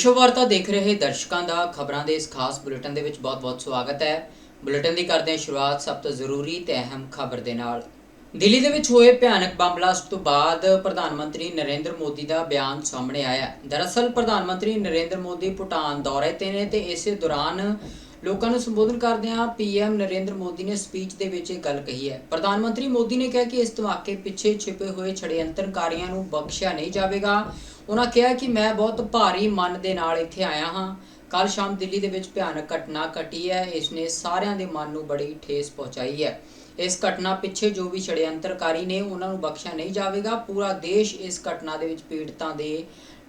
ਵਿਸ਼ਵ ਵਾਰਤਾ ਦੇਖ ਰਹੇ ਦਰਸ਼ਕਾਂ ਦਾ ਖਬਰਾਂ ਦੇ ਇਸ ਖਾਸ ਬੁਲੇਟਿਨ ਦੇ ਵਿੱਚ ਬਹੁਤ-ਬਹੁਤ ਸਵਾਗਤ ਹੈ। ਬੁਲੇਟਿਨ ਦੀ ਕਰਦੇ ਹਾਂ ਸ਼ੁਰੂਆਤ ਸਭ ਤੋਂ ਜ਼ਰੂਰੀ ਤੇ ਅਹਿਮ ਖਬਰ ਦੇ ਨਾਲ। ਦਿੱਲੀ ਦੇ ਵਿੱਚ ਹੋਏ ਭਿਆਨਕ ਬੰਬ ਬਲਾਸਟ ਤੋਂ ਬਾਅਦ ਪ੍ਰਧਾਨ ਮੰਤਰੀ ਨਰਿੰਦਰ ਮੋਦੀ ਦਾ ਬਿਆਨ ਸਾਹਮਣੇ ਆਇਆ ਦਰਅਸਲ ਪ੍ਰਧਾਨ ਮੰਤਰੀ ਨਰਿੰਦਰ ਮੋਦੀ ਭੂਟਾਨ ਦੌਰੇ ਤੇ ਨੇ ਤੇ ਇਸੇ ਦੌਰਾਨ ਲੋਕਾਂ ਨੂੰ ਸੰਬੋਧਨ ਕਰਦਿਆਂ ਪੀਐਮ ਨਰਿੰਦਰ ਮੋਦੀ ਨੇ ਸਪੀਚ ਦੇ ਵਿੱਚ ਇਹ ਗੱਲ ਕਹੀ ਹੈ। ਪ੍ਰਧਾਨ ਮੰਤਰੀ ਮੋਦੀ ਨੇ ਕਿਹਾ ਕਿ ਇਸ ਧਮਾਕੇ ਪਿੱਛੇ ਛਿਪੇ ਹੋਏ ਛੜਯੰਤਰਕਾਰੀਆਂ ਨੂੰ ਬਖਸ਼ਿਆ ਨਹੀਂ ਜਾਵੇਗਾ। ਉਹਨਾਂ ਕਿਹਾ ਕਿ ਮੈਂ ਬਹੁਤ ਭਾਰੀ ਮਨ ਦੇ ਨਾਲ ਇੱਥੇ ਆਇਆ ਹਾਂ। ਕੱਲ ਸ਼ਾਮ ਦਿੱਲੀ ਦੇ ਵਿੱਚ ਭਿਆਨਕ ਘਟਨਾ ਘਟੀ ਹੈ। ਇਸ ਨੇ ਸਾਰਿਆਂ ਦੇ ਮਨ ਨੂੰ ਬੜੀ ਠੇਸ ਪਹੁੰਚਾਈ ਹੈ। ਇਸ ਘਟਨਾ ਪਿੱਛੇ ਜੋ ਵੀ ਛੜਯੰਤਰਕਾਰੀ ਨੇ ਉਹਨਾਂ ਨੂੰ ਬਖਸ਼ਿਆ ਨਹੀਂ ਜਾਵੇਗਾ। ਪੂਰਾ ਦੇਸ਼ ਇਸ ਘਟਨਾ ਦੇ ਵਿੱਚ ਪੀੜਤਾਂ ਦੇ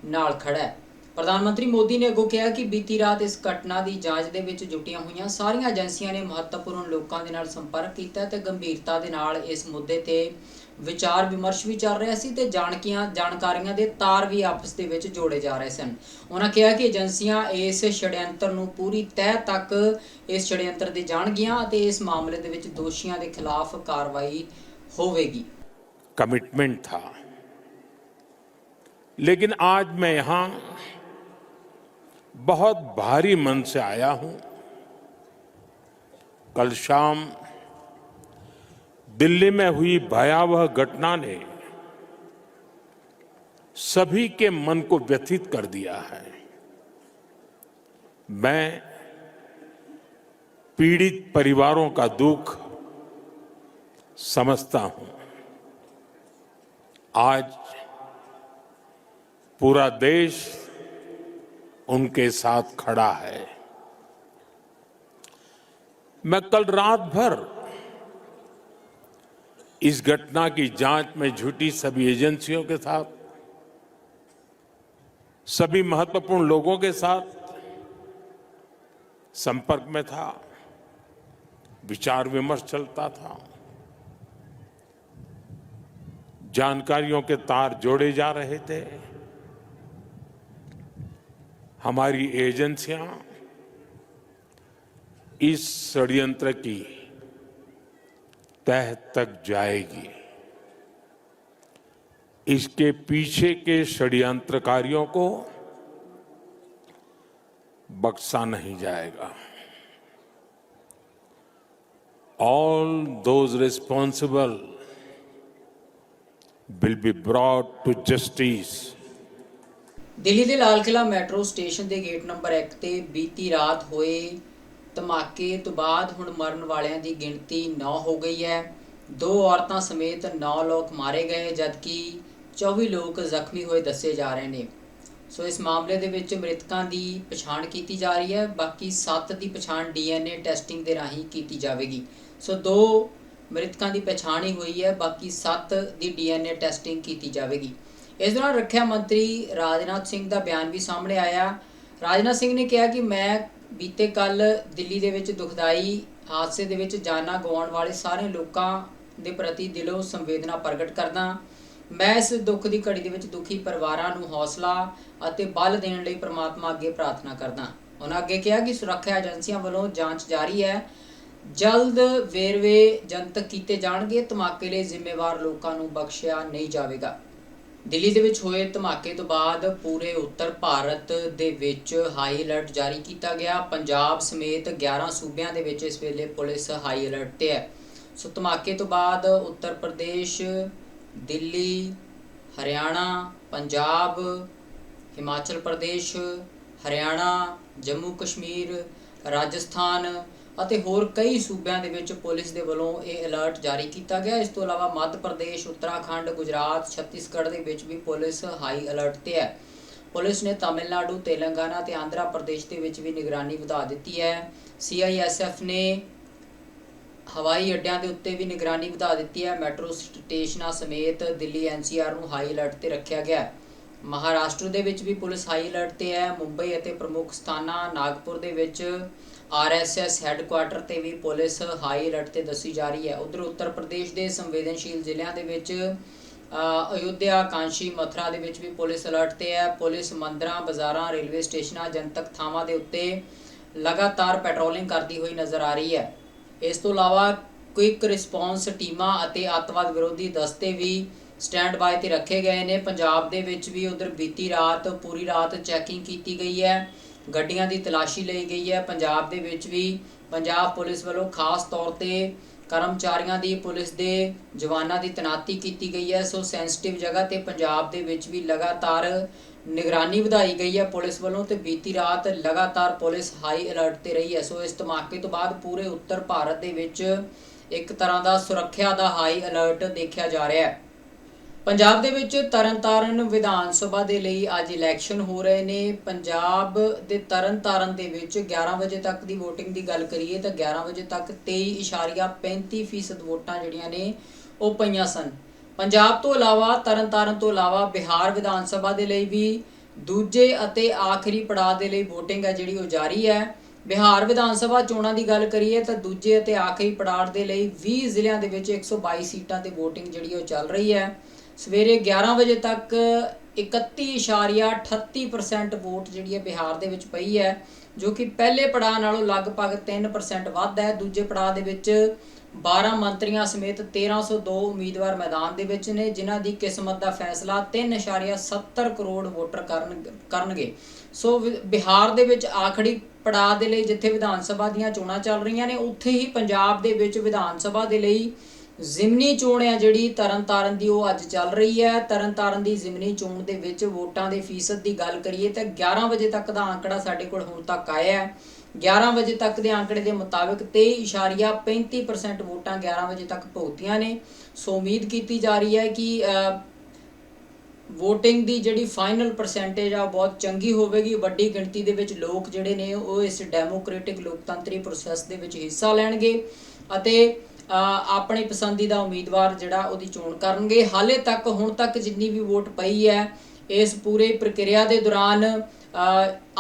ਨਾਲ ਖੜਾ ਹੈ। ਪ੍ਰਧਾਨ ਮੰਤਰੀ ਮੋਦੀ ਨੇ ਅੱਗੋਂ ਕਿਹਾ ਕਿ ਬੀਤੀ ਰਾਤ ਇਸ ਘਟਨਾ ਦੀ ਜਾਂਚ ਦੇ ਵਿੱਚ ਜੁਟੀਆਂ ਹੋਈਆਂ ਸਾਰੀਆਂ ਏਜੰਸੀਆਂ ਨੇ ਮਹੱਤਵਪੂਰਨ ਲੋਕਾਂ ਦੇ ਨਾਲ ਸੰਪਰਕ ਕੀਤਾ ਤੇ ਗੰਭੀਰਤਾ ਦੇ ਨਾਲ ਇਸ ਮੁੱਦੇ ਤੇ ਵਿਚਾਰ ਵਿਮਰਸ਼ ਵੀ ਚੱਲ ਰਿਹਾ ਸੀ ਤੇ ਜਾਣਕੀਆਂ ਜਾਣਕਾਰੀਆਂ ਦੇ ਤਾਰ ਵੀ ਆਪਸ ਦੇ ਵਿੱਚ ਜੋੜੇ ਜਾ ਰਹੇ ਸਨ ਉਹਨਾਂ ਕਿਹਾ ਕਿ ਏਜੰਸੀਆਂ ਇਸ ਛੜਯੰਤਰ ਨੂੰ ਪੂਰੀ ਤਹਿ ਤੱਕ ਇਸ ਛੜਯੰਤਰ ਦੇ ਜਾਣਗੀਆਂ ਅਤੇ ਇਸ ਮਾਮਲੇ ਦੇ ਵਿੱਚ ਦੋਸ਼ੀਆਂ ਦੇ ਖਿਲਾਫ ਕਾਰਵਾਈ ਹੋਵੇਗੀ कमिटमेंट था लेकिन आज मैं यहां बहुत भारी मन से आया हूं कल शाम दिल्ली में हुई भयावह घटना ने सभी के मन को व्यथित कर दिया है। मैं पीड़ित परिवारों का दुख समझता हूँ। आज पूरा देश उनके साथ खड़ा है। मैं कल रात भर इस घटना की जाँच में जुटी सभी एजेंसियों के साथ, सभी महत्वपूर्ण लोगों के साथ संपर्क में था, विचार विमर्श चलता था। जानकारियों के तार जोड़े जा रहे थे। हमारी एजेंसियाँ इस षड्यंत्र की तह तक जाएगी इसके पीछे के षड्यंत्रकारियों को बख्शा नहीं जाएगा all those responsible will be brought to justice. Delhi ਦੇ ਲਾਲ ਕਿਲਾ ਮੈਟਰੋ ਸਟੇਸ਼ਨ ਦੇ ਗੇਟ ਨੰਬਰ 1 ਤੇ ਬੀਤੀ ਰਾਤ ਹੋਏ ਧਮਾਕੇ ਤੋਂ ਬਾਅਦ ਹੁਣ ਮਰਨ ਵਾਲਿਆਂ ਦੀ ਗਿਣਤੀ 9 ਹੋ ਗਈ ਹੈ। ਦੋ ਔਰਤਾਂ ਸਮੇਤ 9 ਲੋਕ ਮਾਰੇ ਗਏ, ਜਦਕਿ 24 ਲੋਕ ਜ਼ਖਮੀ ਹੋਏ ਦੱਸੇ ਜਾ ਰਹੇ ਨੇ। ਸੋ ਇਸ ਮਾਮਲੇ ਦੇ ਵਿੱਚ ਮ੍ਰਿਤਕਾਂ ਦੀ ਪਛਾਣ ਕੀਤੀ ਜਾ ਰਹੀ ਹੈ। ਬਾਕੀ 7 ਦੀ ਪਛਾਣ ਡੀਐਨਏ ਟੈਸਟਿੰਗ ਦੇ ਰਾਹੀਂ ਕੀਤੀ ਜਾਵੇਗੀ। ਸੋ ਦੋ ਮ੍ਰਿਤਕਾਂ ਦੀ ਪਛਾਣ ਹੀ ਹੋਈ ਹੈ, ਬਾਕੀ 7 ਦੀ ਡੀਐਨਏ ਟੈਸਟਿੰਗ ਕੀਤੀ ਜਾਵੇਗੀ। ਇਸ ਦੌਰਾਨ ਰੱਖਿਆ ਮੰਤਰੀ ਰਾਜਨਾਥ ਸਿੰਘ ਦਾ ਬਿਆਨ ਵੀ ਸਾਹਮਣੇ ਆਇਆ। ਰਾਜਨਾਥ ਸਿੰਘ ਨੇ ਕਿਹਾ ਕਿ ਮੈਂ ਬੀਤੇ ਕੱਲ ਦਿੱਲੀ ਦੇ ਵਿੱਚ ਦੁਖਦਾਈ ਹਾਦਸੇ ਦੇ ਵਿੱਚ ਜਾਨਾਂ ਗਵਾਉਣ ਵਾਲੇ ਸਾਰੇ ਲੋਕਾਂ ਦੇ ਪ੍ਰਤੀ ਦਿਲੋਂ ਸੰਵੇਦਨਾ ਪ੍ਰਗਟ ਕਰਦਾ ਮੈਂ ਇਸ ਦੁੱਖ ਦੀ ਘੜੀ ਦੇ ਵਿੱਚ ਦੁਖੀ ਪਰਿਵਾਰਾਂ ਨੂੰ ਹੌਸਲਾ ਅਤੇ ਬਲ ਦੇਣ ਲਈ ਪ੍ਰਮਾਤਮਾ ਅੱਗੇ ਪ੍ਰਾਰਥਨਾ ਕਰਦਾ ਉਹਨਾਂ ਅੱਗੇ ਕਿਹਾ ਕਿ ਸੁਰੱਖਿਆ ਏਜੰਸੀਆਂ ਵੱਲੋਂ ਜਾਂਚ ਜਾਰੀ ਹੈ। ਜਲਦ ਵੇਰਵੇ ਜਨਤਕ ਕੀਤੇ ਜਾਣਗੇ। ਧਮਾਕੇ ਲਈ ਜ਼ਿੰਮੇਵਾਰ ਲੋਕਾਂ ਨੂੰ ਬਖਸ਼ਿਆ ਨਹੀਂ ਜਾਵੇਗਾ। ਦਿੱਲੀ ਦੇ ਵਿੱਚ ਹੋਏ ਧਮਾਕੇ ਤੋਂ ਬਾਅਦ ਪੂਰੇ ਉੱਤਰ ਭਾਰਤ ਦੇ ਵਿੱਚ ਹਾਈ ਅਲਰਟ ਜਾਰੀ ਕੀਤਾ ਗਿਆ। ਪੰਜਾਬ ਸਮੇਤ 11 ਸੂਬਿਆਂ ਦੇ ਵਿੱਚ ਇਸ ਵੇਲੇ ਪੁਲਿਸ ਹਾਈ ਅਲਰਟ ਤੇ ਹੈ। ਸੋ ਧਮਾਕੇ ਤੋਂ ਬਾਅਦ ਉੱਤਰ ਪ੍ਰਦੇਸ਼, ਦਿੱਲੀ, ਹਰਿਆਣਾ, ਪੰਜਾਬ, ਹਿਮਾਚਲ ਪ੍ਰਦੇਸ਼, ਹਰਿਆਣਾ, ਜੰਮੂ ਕਸ਼ਮੀਰ, ਰਾਜਸਥਾਨ ਅਤੇ ਹੋਰ ਕਈ ਸੂਬਿਆਂ ਦੇ ਵਿੱਚ ਪੁਲਿਸ ਦੇ ਵੱਲੋਂ ਇਹ ਅਲਰਟ ਜਾਰੀ ਕੀਤਾ ਗਿਆ। ਇਸ ਤੋਂ ਇਲਾਵਾ ਮੱਧ ਪ੍ਰਦੇਸ਼, ਉੱਤਰਾਖੰਡ, ਗੁਜਰਾਤ, ਛੱਤੀਸਗੜ੍ਹ ਦੇ ਵਿੱਚ ਵੀ ਪੁਲਿਸ ਹਾਈ ਅਲਰਟ ਤੇ ਹੈ। ਪੁਲਿਸ ਨੇ ਤਾਮਿਲਨਾਡੂ, ਤੇਲੰਗਾਨਾ ਤੇ ਆਂਧਰਾ ਪ੍ਰਦੇਸ਼ ਦੇ ਵਿੱਚ ਵੀ ਨਿਗਰਾਨੀ ਵਧਾ ਦਿੱਤੀ ਹੈ। ਸੀਆਈਐਸਐਫ ਨੇ ਹਵਾਈ ਅੱਡਿਆਂ ਦੇ ਉੱਤੇ ਵੀ ਨਿਗਰਾਨੀ ਵਧਾ ਦਿੱਤੀ ਹੈ। ਮੈਟਰੋ ਸਟੇਸ਼ਨਾਂ ਸਮੇਤ ਦਿੱਲੀ ਐਨਸੀਆਰ ਨੂੰ ਹਾਈ ਅਲਰਟ ਤੇ ਰੱਖਿਆ ਗਿਆ ਹੈ। ਮਹਾਰਾਸ਼ਟਰ ਦੇ ਵਿੱਚ ਵੀ ਪੁਲਿਸ ਹਾਈ ਅਲਰਟ ਤੇ ਹੈ। ਮੁੰਬਈ ਅਤੇ ਪ੍ਰਮੁੱਖ ਸਥਾਨਾਂ ਨਾਗਪੁਰ ਦੇ ਵਿੱਚ ਆਰਐਸਐਸ ਹੈੱਡਕੁਆਟਰ ਤੇ ਵੀ ਪੁਲਿਸ ਹਾਈ ਅਲਰਟ ਤੇ ਦੱਸੀ ਜਾ ਰਹੀ ਹੈ। ਉਧਰ ਉੱਤਰ ਪ੍ਰਦੇਸ਼ ਦੇ ਸੰਵੇਦਨਸ਼ੀਲ ਜ਼ਿਲ੍ਹਿਆਂ ਦੇ ਵਿੱਚ ਅ, ਅਯੁੱਧਿਆ ਕਾਂਸ਼ੀ ਮਥੁਰਾ ਦੇ ਵਿੱਚ ਵੀ ਪੁਲਿਸ ਅਲਰਟ ਤੇ ਹੈ। ਪੁਲਿਸ ਮੰਦਰਾਂ ਬਾਜ਼ਾਰਾਂ ਰੇਲਵੇ ਸਟੇਸ਼ਨਾਂ ਜਨਤਕ ਥਾਵਾਂ ਦੇ ਉੱਤੇ ਲਗਾਤਾਰ ਪੈਟਰੋਲਿੰਗ ਕਰਦੀ ਹੋਈ ਨਜ਼ਰ ਆ ਰਹੀ ਹੈ। ਇਸ ਤੋਂ ਇਲਾਵਾ ਕੁਇਕ ਰਿਸਪੌਂਸ ਟੀਮਾਂ ਅਤੇ ਅੱਤਵਾਦ ਵਿਰੋਧੀ ਦਸਤੇ ਵੀ ਸਟੈਂਡ ਬਾਏ ਤੇ ਰੱਖੇ ਗਏ ਨੇ। ਪੰਜਾਬ ਦੇ ਵਿੱਚ ਵੀ ਉਧਰ ਬੀਤੀ ਰਾਤ ਪੂਰੀ ਰਾਤ ਚੈਕਿੰਗ ਕੀਤੀ ਗਈ ਹੈ। ਗੱਡੀਆਂ ਦੀ ਤਲਾਸ਼ੀ ਲਈ ਗਈ ਹੈ। ਪੰਜਾਬ ਦੇ ਵਿੱਚ ਵੀ ਪੰਜਾਬ ਪੁਲਿਸ ਵੱਲੋਂ ਖਾਸ ਤੌਰ ਤੇ ਕਰਮਚਾਰੀਆਂ ਦੀ ਪੁਲਿਸ ਦੇ ਜਵਾਨਾਂ ਦੀ ਤੈਨਾਤੀ ਕੀਤੀ ਗਈ ਹੈ। ਸੋ ਸੈਂਸਿਟਿਵ ਜਗ੍ਹਾ ਤੇ ਪੰਜਾਬ ਦੇ ਵਿੱਚ ਵੀ ਲਗਾਤਾਰ ਨਿਗਰਾਨੀ ਵਧਾਈ ਗਈ ਹੈ ਪੁਲਿਸ ਵੱਲੋਂ ਤੇ ਬੀਤੀ ਰਾਤ ਲਗਾਤਾਰ ਪੁਲਿਸ ਹਾਈ ਅਲਰਟ ਤੇ ਰਹੀ ਹੈ। ਸੋ ਇਸ ਧਮਾਕੇ ਤੋਂ ਬਾਅਦ ਪੂਰੇ ਉੱਤਰ ਭਾਰਤ ਦੇ ਵਿੱਚ ਇੱਕ ਤਰ੍ਹਾਂ ਦਾ ਸੁਰੱਖਿਆ ਦਾ ਹਾਈ ਅਲਰਟ ਦੇਖਿਆ ਜਾ ਰਿਹਾ ਹੈ। ਪੰਜਾਬ ਦੇ ਵਿੱਚ ਤਰਨਤਾਰਨ ਵਿਧਾਨ ਸਭਾ ਦੇ ਲਈ ਅੱਜ ਇਲੈਕਸ਼ਨ ਹੋ ਰਹੇ ਨੇ। ਪੰਜਾਬ ਦੇ ਤਰਨਤਾਰਨ ਦੇ ਵਿੱਚ 11 ਵਜੇ ਤੱਕ ਦੀ VOTING ਦੀ ਗੱਲ ਕਰੀਏ ਤਾਂ 11 ਵਜੇ ਤੱਕ 23.35% ਵੋਟਾਂ ਜਿਹੜੀਆਂ ਨੇ ਉਹ ਪਈਆਂ ਸਨ। ਪੰਜਾਬ ਤੋਂ ਇਲਾਵਾ, ਤਰਨਤਾਰਨ ਤੋਂ ਇਲਾਵਾ ਬਿਹਾਰ ਵਿਧਾਨ ਸਭਾ ਦੇ ਲਈ ਵੀ ਦੂਜੇ ਅਤੇ ਆਖਰੀ ਪੜਾਅ ਦੇ ਲਈ VOTING ਹੈ ਜਿਹੜੀ ਉਹ ਜਾਰੀ ਹੈ। ਬਿਹਾਰ ਵਿਧਾਨ ਸਭਾ ਚੋਣਾਂ ਦੀ ਗੱਲ ਕਰੀਏ ਤਾਂ ਦੂਜੇ ਅਤੇ ਆਖਰੀ ਪੜਾਅ ਦੇ ਲਈ 20 ਜ਼ਿਲ੍ਹਿਆਂ ਦੇ ਵਿੱਚ 122 ਸੀਟਾਂ ਤੇ VOTING ਜਿਹੜੀ ਉਹ ਚੱਲ ਰਹੀ ਹੈ। ਸਵੇਰੇ 11 ਵਜੇ ਤੱਕ 31.38% ਵੋਟ ਜਿਹੜੀ ਹੈ ਬਿਹਾਰ ਦੇ ਵਿੱਚ ਪਈ ਹੈ, ਜੋ ਕਿ ਪਹਿਲੇ ਪੜਾਅ ਨਾਲੋਂ ਲਗਭਗ 3% ਵੱਧ ਹੈ। ਦੂਜੇ ਪੜਾਅ ਦੇ ਵਿੱਚ 12 ਮੰਤਰੀਆਂ ਸਮੇਤ 1302 ਉਮੀਦਵਾਰ ਮੈਦਾਨ ਦੇ ਵਿੱਚ ਨੇ, ਜਿਨ੍ਹਾਂ ਦੀ ਕਿਸਮਤ ਦਾ ਫੈਸਲਾ 3.70 ਕਰੋੜ ਵੋਟਰ ਕਰਨ ਕਰਨਗੇ। ਸੋ ਵਿ- ਬਿਹਾਰ ਦੇ ਵਿੱਚ ਆਖਰੀ ਪੜਾਅ ਦੇ ਲਈ ਜਿੱਥੇ ਵਿਧਾਨ ਸਭਾ ਦੀਆਂ ਚੋਣਾਂ ਚੱਲ ਰਹੀਆਂ ਨੇ, ਉੱਥੇ ਹੀ ਪੰਜਾਬ ਦੇ ਵਿੱਚ ਵਿਧਾਨ ਸਭਾ ਦੇ ਲਈ ਜ਼ਿਮਨੀ ਚੋਣ ਹੈ ਜਿਹੜੀ, ਤਰਨਤਾਰਨ ਦੀ ਉਹ ਅੱਜ ਚੱਲ ਰਹੀ ਹੈ। ਤਰਨਤਾਰਨ ਦੀ ਜ਼ਿਮਨੀ ਚੋਣ ਦੇ ਵਿੱਚ ਵੋਟਾਂ ਦੇ ਫੀਸਦ ਦੀ ਗੱਲ ਕਰੀਏ ਤਾਂ 11 ਵਜੇ ਤੱਕ ਦਾ ਆંકੜਾ ਸਾਡੇ ਕੋਲ ਹੁਣ ਤੱਕ ਆਇਆ ਹੈ। 11 ਵਜੇ ਤੱਕ ਦੇ ਆંકੜੇ ਦੇ ਮੁਤਾਬਕ 23.35% ਵੋਟਾਂ 11 ਵਜੇ ਤੱਕ ਭੁਗਤੀਆਂ ਨੇ। ਸੋ ਉਮੀਦ ਕੀਤੀ ਜਾ ਰਹੀ ਹੈ ਕਿ ਵੋਟਿੰਗ ਦੀ ਜਿਹੜੀ ਫਾਈਨਲ ਪਰਸੈਂਟੇਜ ਆ ਉਹ ਬਹੁਤ ਚੰਗੀ ਹੋਵੇਗੀ। ਵੱਡੀ ਗਿਣਤੀ ਦੇ ਵਿੱਚ ਲੋਕ ਜਿਹੜੇ ਨੇ ਉਹ ਇਸ ਡੈਮੋਕ੍ਰੈਟਿਕ ਲੋਕਤੰਤਰੀ ਪ੍ਰੋਸੈਸ ਦੇ ਵਿੱਚ ਹਿੱਸਾ ਲੈਣਗੇ ਅਤੇ ਆਪਣੇ ਪਸੰਦੀਦਾ ਉਮੀਦਵਾਰ ਜਿਹੜਾ ਉਹਦੀ ਚੋਣ ਕਰਨਗੇ। ਹਾਲੇ ਤੱਕ, ਹੁਣ ਤੱਕ ਜਿੰਨੀ ਵੀ ਵੋਟ ਪਈ ਹੈ, ਇਸ ਪੂਰੇ ਪ੍ਰਕਿਰਿਆ ਦੇ ਦੌਰਾਨ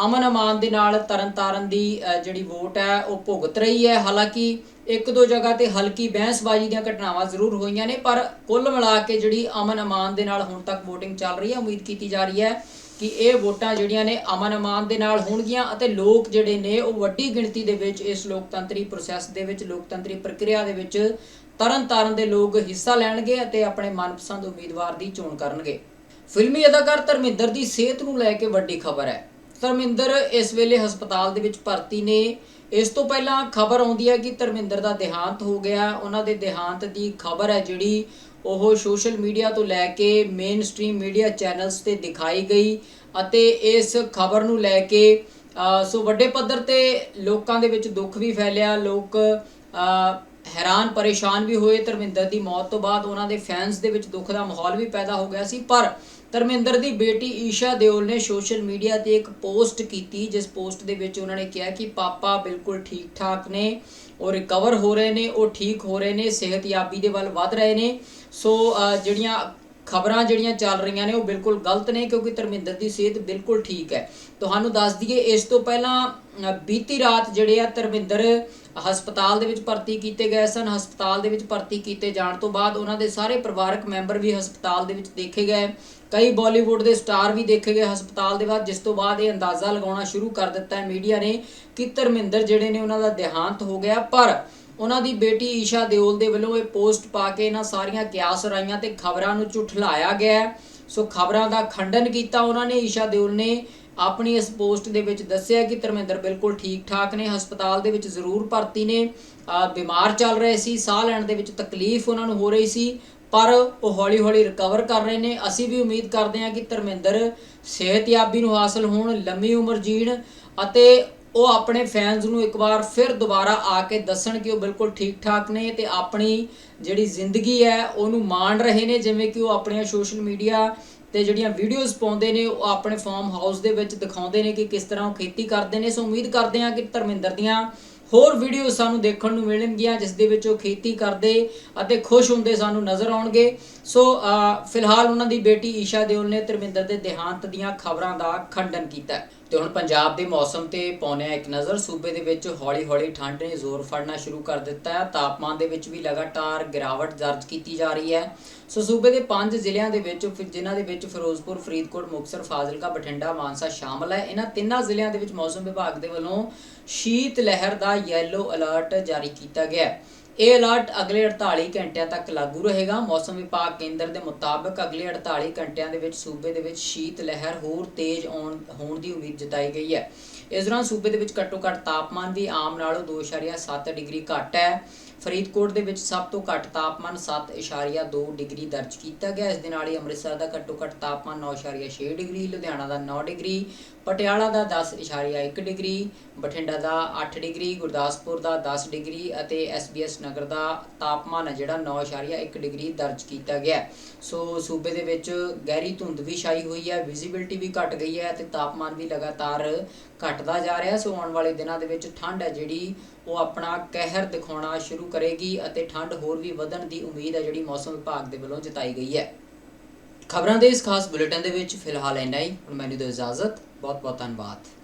ਅਮਨ ਅਮਾਨ ਦੇ ਨਾਲ ਤਰਨਤਾਰਨ ਦੀ ਜਿਹੜੀ ਵੋਟ ਹੈ, ਉਹ ਭੁਗਤ ਰਹੀ ਹੈ। ਹਾਲਾਂਕਿ ਇੱਕ ਦੋ ਜਗ੍ਹਾ ਤੇ ਹਲਕੀ ਬਹਿਸਬਾਜ਼ੀ ਦੀਆਂ ਘਟਨਾਵਾਂ ਜ਼ਰੂਰ ਹੋਈਆਂ ਨੇ, ਪਰ ਕੁੱਲ ਮਿਲਾ ਕੇ ਜਿਹੜੀ ਅਮਨ ਅਮਾਨ ਦੇ ਨਾਲ ਹੁਣ ਤੱਕ VOTING ਚੱਲ ਰਹੀ ਹੈ, ਉਮੀਦ ਕੀਤੀ ਜਾ ਰਹੀ ਹੈ ਕਿ ਇਹ ਵੋਟਾਂ ਜਿਹੜੀਆਂ ਨੇ ਅਮਨ ਅਮਾਨ ਦੇ ਨਾਲ ਹੋਣਗੀਆਂ ਅਤੇ ਲੋਕ ਜਿਹੜੇ ਨੇ ਉਹ ਵੱਡੀ ਗਿਣਤੀ ਦੇ ਵਿੱਚ ਇਸ ਲੋਕਤੰਤਰੀ ਪ੍ਰੋਸੈਸ ਦੇ ਵਿੱਚ, ਲੋਕਤੰਤਰੀ ਪ੍ਰਕਿਰਿਆ ਦੇ ਵਿੱਚ ਤਰਨ ਤਾਰਨ ਦੇ ਲੋਕ ਹਿੱਸਾ ਲੈਣਗੇ ਅਤੇ ਆਪਣੇ ਮਨਪਸੰਦ ਉਮੀਦਵਾਰ ਦੀ ਚੋਣ ਕਰਨਗੇ। ਫਿਲਮੀ ਅਦਾਕਾਰ ਧਰਮਿੰਦਰ ਦੀ ਸਿਹਤ ਨੂੰ ਲੈ ਕੇ ਵੱਡੀ ਖਬਰ ਹੈ। ਧਰਮਿੰਦਰ ਇਸ ਵੇਲੇ ਹਸਪਤਾਲ ਦੇ ਵਿੱਚ ਭਰਤੀ ਨੇ। ਇਸ ਤੋਂ ਪਹਿਲਾਂ ਖਬਰ ਆਉਂਦੀ ਹੈ ਕਿ ਧਰਮਿੰਦਰ ਦਾ ਦੇਹਾਂਤ ਹੋ ਗਿਆ। ਉਹਨਾਂ ਦੇ ਦੇਹਾਂਤ ਦੀ ਖਬਰ ਹੈ ਜਿਹੜੀ ਉਹ ਸੋਸ਼ਲ ਮੀਡੀਆ ਤੋਂ ਲੈ ਕੇ ਮੇਨ ਸਟ੍ਰੀਮ ਮੀਡੀਆ ਚੈਨਲਸ ਤੇ ਦਿਖਾਈ ਗਈ ਅਤੇ ਇਸ ਖਬਰ ਨੂੰ ਲੈ ਕੇ ਸੋ ਵੱਡੇ ਪੱਧਰ ਤੇ ਲੋਕਾਂ ਦੇ ਵਿੱਚ ਦੁੱਖ ਵੀ ਫੈਲਿਆ, ਲੋਕ ਹੈਰਾਨ ਪਰੇਸ਼ਾਨ ਵੀ ਹੋਏ। ਧਰਮਿੰਦਰ ਦੀ ਮੌਤ ਤੋਂ ਬਾਅਦ ਉਹਨਾਂ ਦੇ ਫੈਨਸ ਦੇ ਵਿੱਚ ਦੁੱਖ ਦਾ ਮਾਹੌਲ ਵੀ ਪੈਦਾ ਹੋ ਗਿਆ ਸੀ। ਪਰ ਧਰਮਿੰਦਰ ਦੀ ਬੇਟੀ ਈਸ਼ਾ ਦਿਓਲ ਨੇ ਸੋਸ਼ਲ ਮੀਡੀਆ ਤੇ ਇੱਕ ਪੋਸਟ ਕੀਤੀ, ਜਿਸ ਪੋਸਟ ਦੇ ਵਿੱਚ ਉਹਨਾਂ ਨੇ ਕਿਹਾ ਕਿ ਪਾਪਾ ਬਿਲਕੁਲ ਠੀਕ ਠਾਕ ਨੇ, ਉਹ ਰਿਕਵਰ ਹੋ ਰਹੇ ਨੇ, ਉਹ ਠੀਕ ਹੋ ਰਹੇ ਨੇ, ਸਿਹਤਯਾਬੀ ਦੇ ਵੱਲ ਵੱਧ ਰਹੇ ਨੇ। ਸੋ ਜਿਹੜੀਆਂ ਖਬਰਾਂ ਜਿਹੜੀਆਂ ਚੱਲ ਰਹੀਆਂ ਨੇ ਉਹ ਬਿਲਕੁਲ ਗਲਤ ਨੇ ਕਿਉਂਕਿ ਧਰਮਿੰਦਰ ਦੀ ਸਿਹਤ ਬਿਲਕੁਲ ਠੀਕ ਹੈ। ਤੁਹਾਨੂੰ ਦੱਸ ਦਈਏ, ਇਸ ਤੋਂ ਪਹਿਲਾਂ ਬੀਤੀ ਰਾਤ ਜਿਹੜੇ ਆ ਧਰਮਿੰਦਰ ਹਸਪਤਾਲ ਦੇ ਵਿੱਚ ਭਰਤੀ ਕੀਤੇ ਗਏ ਸਨ। ਹਸਪਤਾਲ ਦੇ ਵਿੱਚ ਭਰਤੀ ਕੀਤੇ ਜਾਣ ਤੋਂ ਬਾਅਦ ਉਹਨਾਂ ਦੇ ਸਾਰੇ ਪਰਿਵਾਰਕ ਮੈਂਬਰ ਵੀ ਹਸਪਤਾਲ ਦੇ ਵਿੱਚ ਦੇਖੇ ਗਏ। ਕਈ ਬਾਲੀਵੁੱਡ ਦੇ ਸਟਾਰ ਵੀ ਦੇਖੇ ਗਏ ਹਸਪਤਾਲ ਦੇ ਬਾਅਦ, ਜਿਸ ਤੋਂ ਬਾਅਦ ਇਹ ਅੰਦਾਜ਼ਾ ਲਗਾਉਣਾ ਸ਼ੁਰੂ ਕਰ ਦਿੱਤਾ ਹੈ ਮੀਡੀਆ ਨੇ ਕਿ ਧਰਮਿੰਦਰ ਜਿਹੜੇ ਨੇ ਉਹਨਾਂ ਦਾ ਦੇਹਾਂਤ ਹੋ ਗਿਆ। ਪਰ ਉਹਨਾਂ ਦੀ ਬੇਟੀ ਈਸ਼ਾ ਦਿਓਲ ਦੇ ਵੱਲੋਂ ਇਹ ਪੋਸਟ ਪਾ ਕੇ ਇਹਨਾਂ ਸਾਰੀਆਂ ਕਿਆਸ ਰਾਈਆਂ ਤੇ ਖਬਰਾਂ ਨੂੰ ਝੁਠਲਾਇਆ ਗਿਆ ਸੋ ਖਬਰਾਂ ਦਾ ਖੰਡਨ ਕੀਤਾ ਉਹਨਾਂ ਨੇ। ਈਸ਼ਾ ਦਿਓਲ ਨੇ ਆਪਣੀ ਇਸ ਪੋਸਟ ਦੇ ਵਿੱਚ ਦੱਸਿਆ ਕਿ ਧਰਮਿੰਦਰ ਬਿਲਕੁਲ ਠੀਕ ਠਾਕ ਨੇ, ਹਸਪਤਾਲ ਦੇ ਵਿੱਚ ਜ਼ਰੂਰ ਭਰਤੀ ਨੇ। ਬਿਮਾਰ ਚੱਲ ਰਹੇ ਸੀ, ਸਾਹ ਲੈਣ ਦੇ ਵਿੱਚ ਤਕਲੀਫ ਉਹਨਾਂ ਨੂੰ ਹੋ ਰਹੀ ਸੀ, ਪਰ ਉਹ ਹੌਲੀ-ਹੌਲੀ ਰਿਕਵਰ ਕਰ ਰਹੇ ਨੇ। ਅਸੀਂ ਵੀ ਉਮੀਦ ਕਰਦੇ ਹਾਂ ਕਿ ਧਰਮਿੰਦਰ ਸਿਹਤਯਾਬੀ ਨੂੰ ਹਾਸਲ ਹੋਣ, ਲੰਮੀ ਉਮਰ ਜੀਣ ਅਤੇ ਉਹ ਆਪਣੇ ਫੈਨਸ ਨੂੰ ਇੱਕ ਵਾਰ ਫਿਰ ਦੁਬਾਰਾ ਆ ਕੇ ਦੱਸਣ ਕਿ ਉਹ ਬਿਲਕੁਲ ਠੀਕ ਠਾਕ ਨੇ ਤੇ ਆਪਣੀ ਜਿਹੜੀ ਜ਼ਿੰਦਗੀ ਹੈ, ਉਹਨੂੰ ਮਾਣ ਰਹੇ ਨੇ, ਜਿਵੇਂ ਕਿ ਉਹ ਆਪਣੀਆਂ ਸੋਸ਼ਲ ਮੀਡੀਆ ਤੇ ਜਿਹੜੀਆਂ ਵੀਡੀਓਜ਼ ਪਾਉਂਦੇ ਨੇ, ਉਹ ਆਪਣੇ ਫਾਰਮ ਹਾਊਸ ਦੇ ਵਿੱਚ ਦਿਖਾਉਂਦੇ ਨੇ ਕਿ ਕਿਸ ਤਰ੍ਹਾਂ ਉਹ ਖੇਤੀ ਕਰਦੇ ਨੇ। ਸੋ ਉਮੀਦ ਕਰਦੇ ਹਾਂ ਕਿ ਧਰਮਿੰਦਰ ਦੀਆਂ ਹੋਰ ਵੀਡੀਓ ਸਾਨੂੰ ਦੇਖਣ ਨੂੰ ਮਿਲਣਗੀਆਂ, ਜਿਸ ਦੇ ਵਿੱਚ ਉਹ ਖੇਤੀ ਕਰਦੇ ਅਤੇ ਖੁਸ਼ ਹੁੰਦੇ ਸਾਨੂੰ ਨਜ਼ਰ ਆਉਣਗੇ। ਸੋ ਫਿਲਹਾਲ ਉਹਨਾਂ ਦੀ ਬੇਟੀ ਈਸ਼ਾ ਦਿਓਲ ਨੇ ਧਰਮਿੰਦਰ ਦੇ ਦੇਹਾਂਤ ਦੀਆਂ ਖਬਰਾਂ ਦਾ ਖੰਡਨ ਕੀਤਾ ਹੈ। ਤੇ ਹੁਣ ਪੰਜਾਬ ਦੇ ਮੌਸਮ ਤੇ ਪਾਉਂਦੇ ਹਾਂ ਇੱਕ ਨਜ਼ਰ, ਸੂਬੇ ਦੇ ਵਿੱਚ ਹੌਲੀ-ਹੌਲੀ ਠੰਡ ਨੇ ਜ਼ੋਰ ਫੜਨਾ ਸ਼ੁਰੂ ਕਰ ਦਿੱਤਾ ਹੈ। ਤਾਪਮਾਨ ਦੇ ਵਿੱਚ ਵੀ ਲਗਾਤਾਰ ਗਿਰਾਵਟ ਦਰਜ ਕੀਤੀ ਜਾ ਰਹੀ ਹੈ। ਸੋ, ਸੂਬੇ ਦੇ ਪੰਜ ਜ਼ਿਲ੍ਹਿਆਂ ਦੇ ਵਿੱਚ, ਫਿਰ ਜਿਨ੍ਹਾਂ ਦੇ ਵਿੱਚ ਫਿਰੋਜ਼ਪੁਰ, ਫਰੀਦਕੋਟ, ਮੁਕਤਸਰ, ਫਾਜ਼ਿਲਕਾ, ਬਠਿੰਡਾ, ਮਾਨਸਾ ਸ਼ਾਮਲ ਹੈ। ਇਹਨਾਂ ਤਿੰਨਾਂ ਜ਼ਿਲ੍ਹਿਆਂ ਦੇ ਵਿੱਚ ਮੌਸਮ ਵਿਭਾਗ ਦੇ ਵੱਲੋਂ ਸ਼ੀਤ ਲਹਿਰ ਦਾ ਯੈਲੋ ਅਲਰਟ ਜਾਰੀ ਕੀਤਾ ਗਿਆ ਹੈ। ਇਹ ਅਲਰਟ ਅਗਲੇ 48 ਘੰਟਿਆਂ ਤੱਕ ਲਾਗੂ ਰਹੇਗਾ। ਮੌਸਮ ਵਿਭਾਗ ਕੇਂਦਰ ਦੇ ਮੁਤਾਬਕ ਅਗਲੇ 48 ਘੰਟਿਆਂ ਦੇ ਵਿੱਚ ਸੂਬੇ ਦੇ ਵਿੱਚ ਸ਼ੀਤ ਲਹਿਰ ਹੋਰ ਤੇਜ਼ ਆਉਣ, ਹੋਣ ਦੀ ਉਮੀਦ ਜਤਾਈ ਗਈ ਹੈ। ਇਸ ਦੌਰਾਨ ਸੂਬੇ ਦੇ ਵਿੱਚ ਘੱਟੋ ਘੱਟ ਤਾਪਮਾਨ ਵੀ ਆਮ ਨਾਲੋਂ 2.7 ਡਿਗਰੀ ਘੱਟ ਹੈ। ਫਰੀਦਕੋਟ ਦੇ ਵਿੱਚ ਸਭ ਤੋਂ ਘੱਟ ਤਾਪਮਾਨ 7.2 ਡਿਗਰੀ ਦਰਜ ਕੀਤਾ ਗਿਆ। ਇਸ ਦੇ ਨਾਲ ਹੀ ਅੰਮ੍ਰਿਤਸਰ ਦਾ ਘੱਟੋ ਘੱਟ ਤਾਪਮਾਨ 9.6 ਡਿਗਰੀ, ਲੁਧਿਆਣਾ ਦਾ 9 ਡਿਗਰੀ, ਪਟਿਆਲਾ ਦਾ 10.1 ਡਿਗਰੀ, ਬਠਿੰਡਾ ਦਾ 8 ਡਿਗਰੀ, ਗੁਰਦਾਸਪੁਰ ਦਾ 10 ਡਿਗਰੀ ਅਤੇ ਐਸਬੀਐਸ ਨਗਰ ਦਾ ਤਾਪਮਾਨ ਹੈ ਜਿਹੜਾ 9.1 ਡਿਗਰੀ ਦਰਜ ਕੀਤਾ ਗਿਆ। ਸੋ ਸੂਬੇ ਦੇ ਵਿੱਚ ਗਹਿਰੀ ਧੁੰਦ ਵੀ ਛਾਈ ਹੋਈ ਹੈ ਵਿਜ਼ਿਬਿਲਟੀ ਵੀ ਘਟ ਗਈ ਹੈ ਤੇ ਤਾਪਮਾਨ ਵੀ ਲਗਾਤਾਰ ਘਟਦਾ ਜਾ ਰਿਹਾ ਸੋ ਆਉਣ ਵਾਲੇ ਦਿਨਾਂ ਦੇ ਵਿੱਚ ਠੰਡ ਹੈ ਜਿਹੜੀ, ਉਹ ਆਪਣਾ ਕਹਿਰ ਦਿਖਾਉਣਾ ਸ਼ੁਰੂ ਕਰੇਗੀ ਅਤੇ ਠੰਡ ਹੋਰ ਵੀ ਵਧਣ ਦੀ ਉਮੀਦ ਹੈ ਜਿਹੜੀ ਮੌਸਮ ਵਿਭਾਗ ਦੇ ਵੱਲੋਂ ਜਤਾਈ ਗਈ ਹੈ। ਖਬਰਾਂ ਦੇ ਇਸ ਖਾਸ ਬੁਲੇਟਿਨ ਦੇ ਵਿੱਚ ਫਿਲਹਾਲ ਇੰਨਾ ਹੀ। ਹੁਣ ਮੈਨੂੰ ਦਿਓ ਇਜਾਜ਼ਤ। ਬਹੁਤ ਬਹੁਤ ਧੰਨਵਾਦ।